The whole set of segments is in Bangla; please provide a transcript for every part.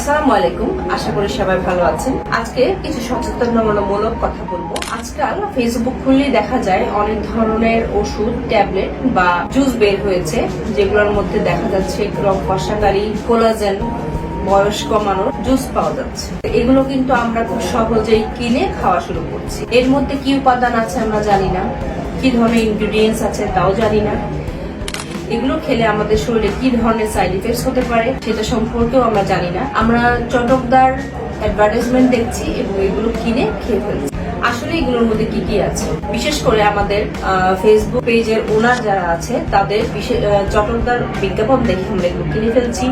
আসসালামু আলাইকুম। আশা করি সবাই ভালো আছেন। আজকে কিছু সচেতনমূলক কথা বলব। আজকাল ফেসবুক খুললেই দেখা যায় অনেক ধরনের ওষুধ, ট্যাবলেট বা জুস বের হয়েছে, যেগুলোর মধ্যে দেখা যাচ্ছে রং ফসাকারী, কোলাজেন বয়স কমানোর জুস পাওয়া যাচ্ছে। এগুলো কিন্তু আমরা খুব সহজেই কিনে খাওয়া শুরু করছি। এর মধ্যে কি উপাদান আছে আমরা জানি না। কি ধরনের ইনগ্রিডিয়েন্টস আছে তাও জানি না। এগুলো খেলে আমাদের শরীরে কি ধরনের সাইড ইফেক্টস হতে পারে সেটা সম্পর্কেও আমরা জানি না। আমরা চটকদার অ্যাডভার্টাইজমেন্ট দেখছি এবং এগুলো কিনে খেয়ে ফেলছি। আসলে এগুলোর মধ্যে কি কি আছে? বিশেষ করে আমাদের ফেসবুক পেজের ওনার যারা আছে, তাদের চটকদার বিজ্ঞাপন দেখে আমরা এগুলো কিনে ফেলছি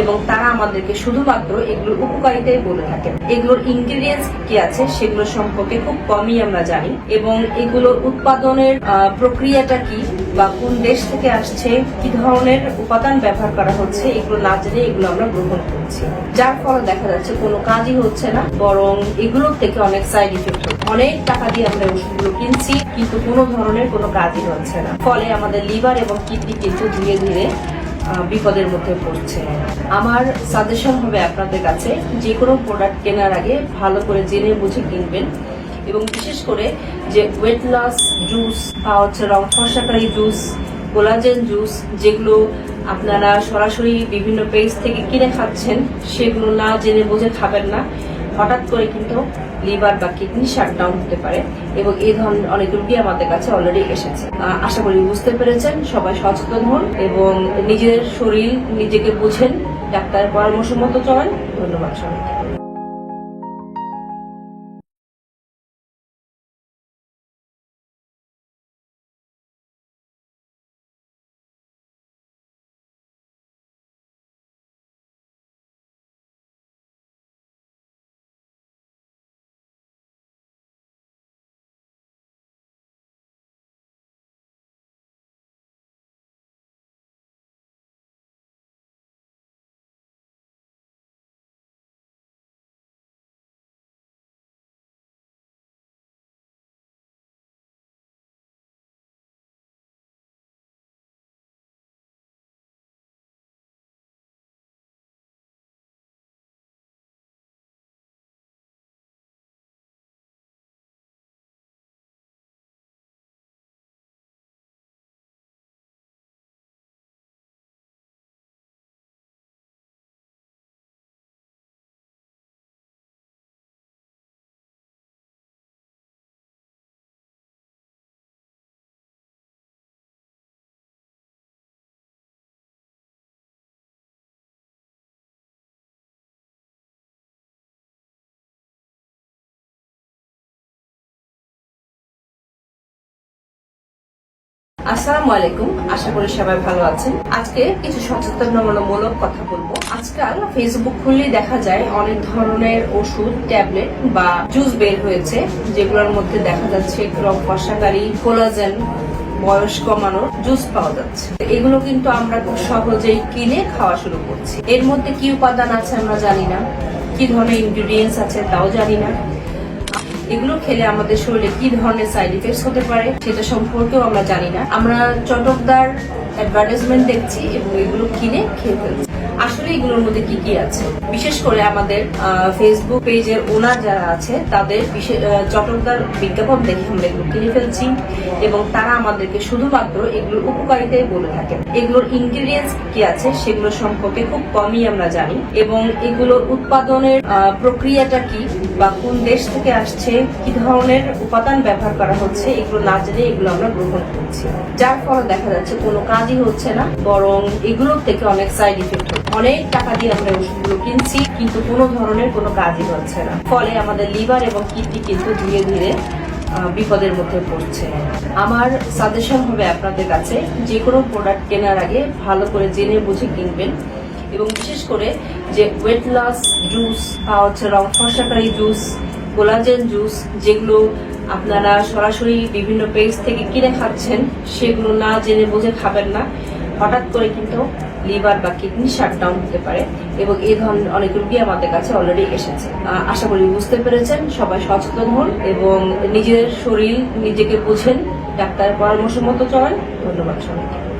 এবং তারা আমাদেরকে শুধুমাত্র এগুলোর উপকারিতাই বলে থাকেন। এগুলোর ইনগ্রিডিয়েন্টস কি আছে সেগুলো সম্পর্কে খুব কমই আমরা জানি এবং এগুলোর উৎপাদনের প্রক্রিয়াটা কি বা কোন দেশ থেকে আসছে, কি ধরনের উপাদান ব্যবহার করা হচ্ছে, এগুলো না জেনে এগুলো আমরা গ্রহণ করছি। যার ফলে দেখা যাচ্ছে কোনো কাজই হচ্ছে না, বরং এগুলোর থেকে অনেক সাইড ইফেক্ট অনেক টাকা দিয়ে আমরা ওষুধগুলো কিনছি, কিন্তু কোনো ধরনের কোনো কাজই হচ্ছে না। ফলে আমাদের লিভার এবং কিডনি কিন্তু ধীরে ধীরে বিপদের মধ্যে পড়ছে। আমার সাজেশন হবে আপনাদের কাছে যে কোনো প্রোডাক্ট কেনার আগে ভালো করে জেনে বুঝে কিনবেন। এবং বিশেষ করে যে ওয়েট লস জুস বা হচ্ছে রং ফসাকারী জুস কোলাজেন জুস যেগুলো আপনারা সরাসরি বিভিন্ন পেজ থেকে কিনে খাচ্ছেন, সেগুলো না জেনে বুঝে খাবেন না। হঠাৎ করে কিন্তু লিভার বা কিডনি শাটডাউন হতে পারে এবং এই ধরনের অনেক রোগী আমাদের কাছে অলরেডি এসেছে। আশা করি বুঝতে পেরেছেন। সবাই সচেতন হন এবং নিজের শরীর নিজেকে বুঝেন। ডাক্তারের পরামর্শ মতো চলেন। ধন্যবাদ সবাইকে। আসসালামু আলাইকুম, আশা করি সবাই ভালো আছেন। আজকে কিছু সচেতনমূলক কথা বলব। আজকাল ফেসবুক খুললেই দেখা যায় অনেক ধরনের ওষুধ, ট্যাবলেট বা জুস বের হয়েছে, যেগুলোর মধ্যে দেখা যাচ্ছে রং ফসাকারী কোলাজেন বয়স কমানোর জুস পাওয়া যাচ্ছে। এগুলো কিন্তু আমরা খুব সহজেই কিনে খাওয়া শুরু করছি। এর মধ্যে কি উপাদান আছে আমরা জানি না, কি ধরনের ইনগ্রিডিয়েন্টস আছে তাও জানি না। এগুলো খেলে আমাদের শরীরে কি ধরনের সাইড ইফেক্টস হতে পারে সেটা সম্পর্কেও আমরা জানি না। আমরা চটকদার অ্যাডভার্টাইজমেন্ট দেখছি এবং এগুলো কিনে খেয়ে ফেলছি। আসলে এগুলোর মধ্যে কি কি আছে? বিশেষ করে আমাদের ফেসবুক পেজের ওনার যারা আছে, তাদের চটকদার বিজ্ঞাপন দেখে আমরা এগুলো কিনে ফেলছি এবং তারা আমাদেরকে শুধুমাত্র এগুলোর উপকারিতাই বলে থাকে এগুলোর ইনগ্রিডিয়েন্টস কি আছে সেগুলো সম্পর্কে খুব কমই আমরা জানি এবং এগুলোর উৎপাদনের প্রক্রিয়াটা কি বা কোন দেশ থেকে আসছে কি ধরনের উপাদান ব্যবহার করা হচ্ছে, এগুলো না জেনে এগুলো আমরা গ্রহণ করছি। যার ফলে দেখা যাচ্ছে কোনো কাজই হচ্ছে না, বরং এগুলোর থেকে অনেক সাইড ইফেক্ট অনেক টাকা দিয়ে আমরা ওষুধগুলো কিনছি, কিন্তু কোনো ধরনের কোনো কাজই হচ্ছে না। ফলে আমাদের লিভার এবং কিডনি কিন্তু ধীরে ধীরে বিপদের মধ্যে পড়ছে। আমার সাজেশন হবে আপনাদের কাছে, যে কোনো প্রোডাক্ট কেনার আগে ভালো করে জেনে বুঝে কিনবেন। এবং বিশেষ করে যে ওয়েট লস জুস বা হচ্ছে রং ফসাকারী জুস কোলাজেন জুস যেগুলো আপনারা সরাসরি বিভিন্ন পেজ থেকে কিনে খাচ্ছেন, সেগুলো না জেনে বুঝে খাবেন না। হঠাৎ করে কিন্তু লিভার বা কিডনি শাটডাউন হতে পারে এবং এই ধরনের অনেক রোগী আমাদের কাছে অলরেডি এসেছে। আশা করি বুঝতে পেরেছেন, সবাই সচেতন হন এবং নিজের শরীর নিজেকে বুঝেন। ডাক্তারের পরামর্শ মতো চলেন। ধন্যবাদ সবাইকে।